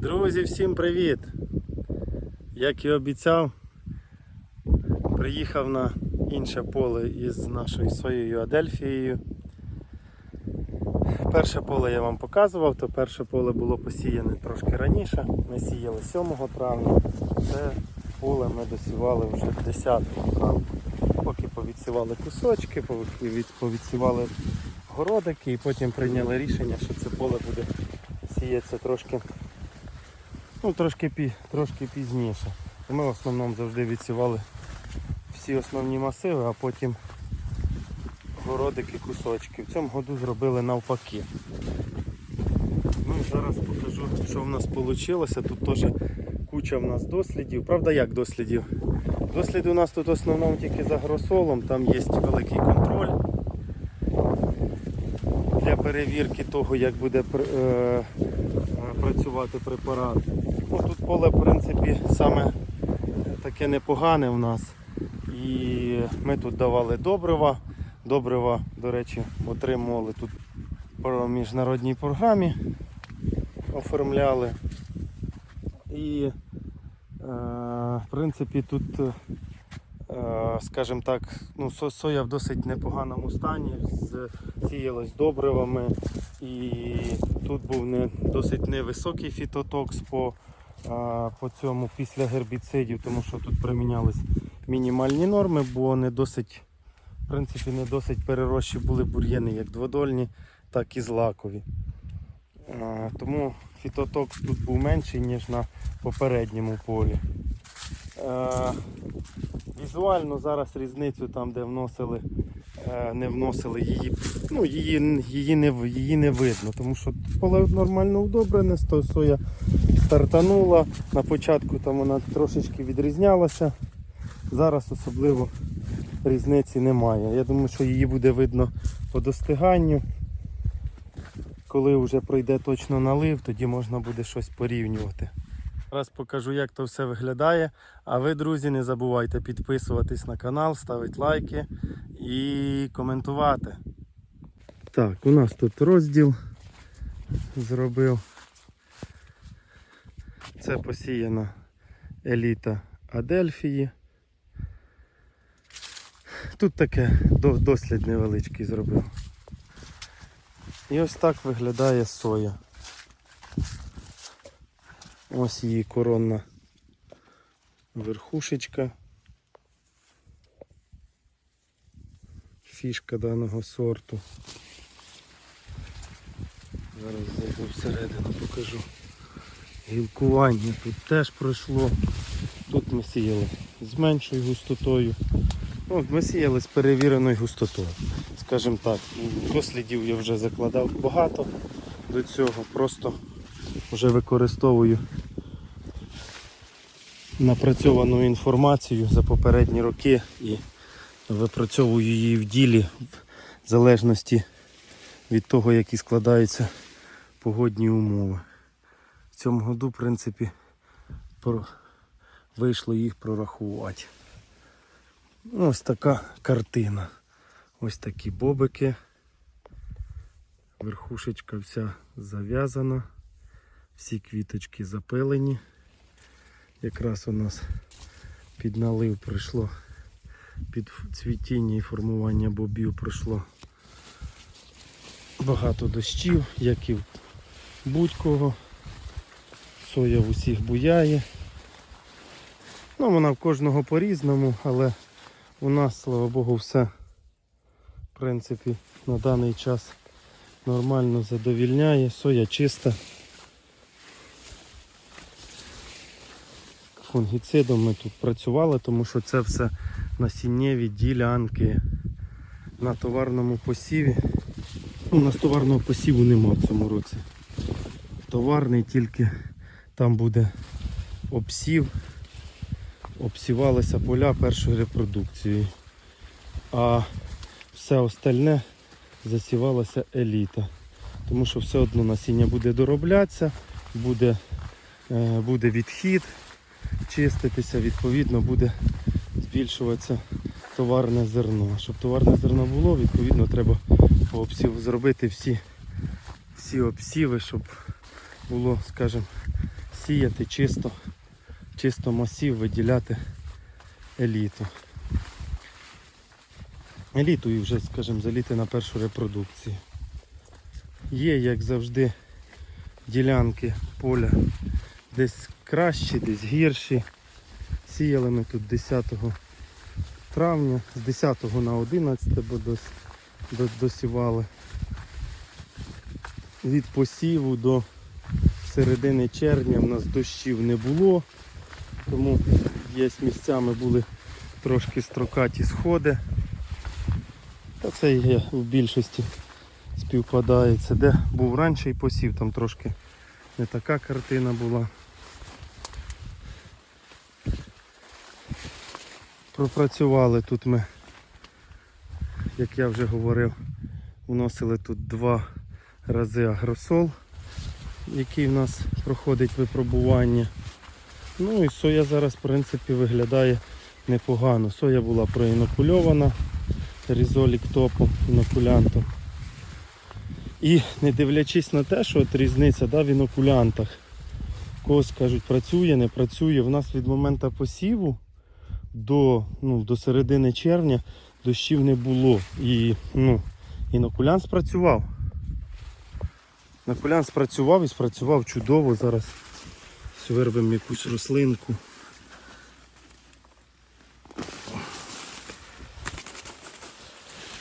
Друзі, всім привіт! Як і обіцяв, приїхав на інше поле із нашою своєю Адельфією. Перше поле я вам показував, то перше поле було посіяне трошки раніше. Ми сіяли 7 травня. Це поле ми досівали вже 10 травня. Поки повідсівали кусочки, повідсівали городики і потім прийняли рішення, що це поле буде сіятися трошки Ну, трошки, пі, трошки пізніше. Ми в основному завжди відсівали всі основні масиви, а потім городики, кусочки. В цьому году зробили навпаки. Ну і зараз покажу, що в нас вийшло. Тут теж куча в нас дослідів. Правда, як дослідів? Досліди у нас тут в основному тільки за гросолом, там є великий контроль для перевірки того, як буде е, працювати препарат. Ну, тут поле, в принципі, саме таке непогане в нас. І ми тут давали добрива. Добрива, до речі, отримували тут по міжнародній програмі, оформляли. І, е, в принципі, тут, е, скажімо так, ну, соя в досить непоганому стані, сіялась добривами. І тут був не, досить невисокий фітотокс по, по цьому після гербіцидів, тому що тут примінялись мінімальні норми, бо не досить, в принципі, не досить перерощі були бур'яни, як дводольні, так і злакові. Тому фітотокс тут був менший, ніж на попередньому полі. Візуально зараз різницю там, де вносили, е, не вносили її, ну, її, її, не, її не видно, тому що поле нормально удобрене, соя стартанула. На початку там вона трошечки відрізнялася. Зараз особливо різниці немає. Я думаю, що її буде видно по достиганню. Коли вже пройде точно налив, тоді можна буде щось порівнювати. Зараз покажу, як то все виглядає. А ви, друзі, не забувайте підписуватись на канал, ставити лайки і коментувати. Так, у нас тут розділ зробив. Це посіяна еліта Адельфії. Тут таке дослід невеличкий зробив. І ось так виглядає соя. Ось її коронна верхушечка. Фішка даного сорту. Зараз зайду всередину покажу. Гілкування тут теж пройшло. Тут ми сіяли з меншою густотою. Ну, ми сіяли з перевіреною густотою. Скажімо так, дослідів я вже закладав багато до цього. Просто вже використовую напрацьовану інформацію за попередні роки і випрацьовую її в ділі в залежності від того, які складаються погодні умови. В цьому году, в принципі, вийшло їх прорахувати. Ну, Ось така картина. Ось такі бобики. Верхушечка вся зав'язана. Всі квіточки запилені. Якраз у нас під налив прийшло, під цвітіння і формування бобів пройшло багато дощів, як і в будь-кого. Соя в усіх буяє. Ну, вона в кожного по-різному, але у нас, слава Богу, все в принципі на даний час нормально задовільняє. Соя чиста. Фунгіцидом ми тут працювали, тому що це все насіннєві ділянки на товарному посіві. Ну, у нас товарного посіву нема в цьому році. Товарний тільки там буде обсів. Обсівалися поля першої репродукції. А все остальне засівалася еліта. Тому що все одно насіння буде дороблятися, буде, е, буде відхід чиститися, відповідно буде збільшуватися товарне зерно. Щоб товарне зерно було, відповідно треба по обсіву зробити всі, всі обсіви, щоб було, скажімо, сіяти чисто, чисто масів, виділяти еліту. Еліту і вже, скажімо, заліти на першу репродукцію. Є, як завжди, ділянки поля десь кращі, десь гірші. Сіяли ми тут 10 травня, з 10 на 11 бо дос- до- досівали. Від посіву до середини червня в нас дощів не було, тому є місцями були трошки строкаті сходи. Та це є в більшості співпадається. Де був раніше посів, там трошки не така картина була. Пропрацювали тут ми, як я вже говорив, вносили тут два рази агросол, який в нас проходить випробування. Ну і соя зараз в принципі виглядає непогано. Соя була проінокульована різолік топом, інокулянтом. І не дивлячись на те, що от різниця да, в інокулянтах. Когось кажуть, працює, не працює. В нас від моменту посіву до, ну, до середини червня дощів не було. І ну, інокулянт спрацював. Інокулянт спрацював і спрацював чудово. Зараз вирвемо якусь рослинку.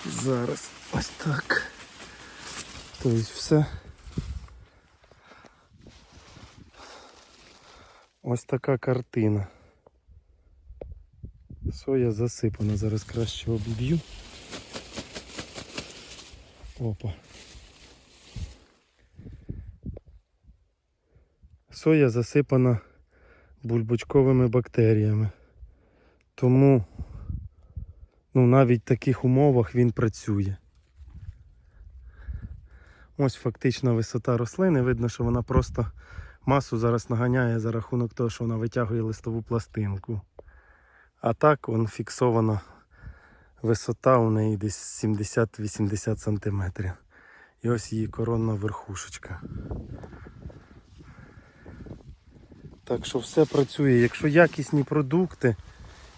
Зараз ось так. Тобто все. Ось така картина. Соя засипана, зараз краще обіб'ю. Опа. Соя засипана бульбочковими бактеріями. Тому ну, навіть в таких умовах він працює. Ось фактична висота рослини. Видно, що вона просто масу зараз наганяє за рахунок того, що вона витягує листову пластинку. А так вон фіксована висота у неї десь 70-80 см. І ось її коронна верхушечка. Так що все працює. Якщо якісні продукти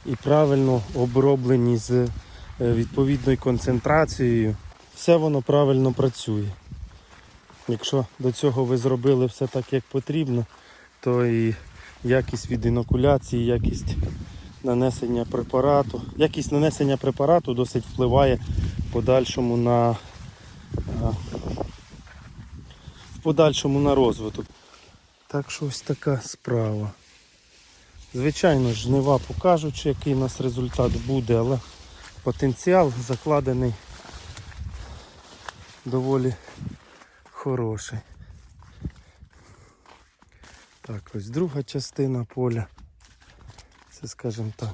і правильно оброблені з е, відповідною концентрацією, все воно правильно працює. Якщо до цього ви зробили все так, як потрібно, то і якість від інокуляції, якість нанесення препарату. Якість нанесення препарату досить впливає подальшому на, в подальшому на розвиток. Так що ось така справа. Звичайно, жнива покажуть, який у нас результат буде, але потенціал закладений доволі хороший. Так, ось друга частина поля. Це, скажімо так,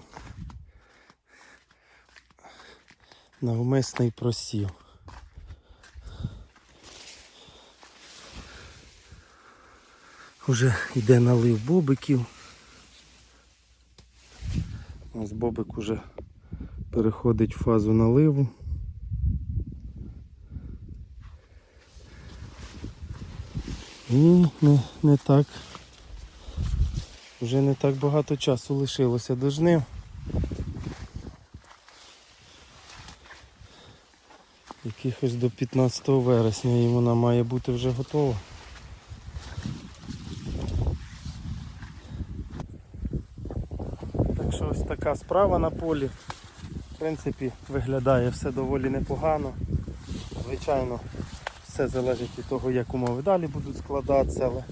навмисний просів. Уже йде налив бобиків. Ось бобик уже переходить в фазу наливу. І не, не так. Вже не так багато часу лишилося до жнив. Якихось до 15 вересня і вона має бути вже готова. Так що ось така справа на полі. В принципі, виглядає все доволі непогано. Звичайно, все залежить від того, як умови далі будуть складатися, але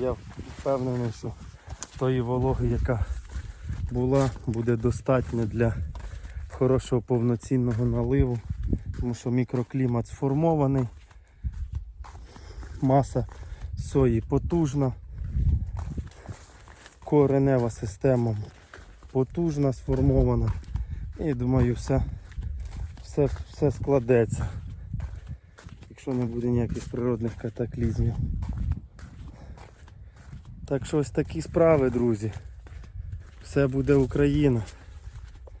я впевнений, що тої вологи, яка була, буде достатньо для хорошого повноцінного наливу, тому що мікроклімат сформований, маса сої потужна, коренева система потужна, сформована. І думаю, все, все, все складеться, якщо не буде ніяких природних катаклізмів. Так що ось такі справи, друзі. Все буде Україна.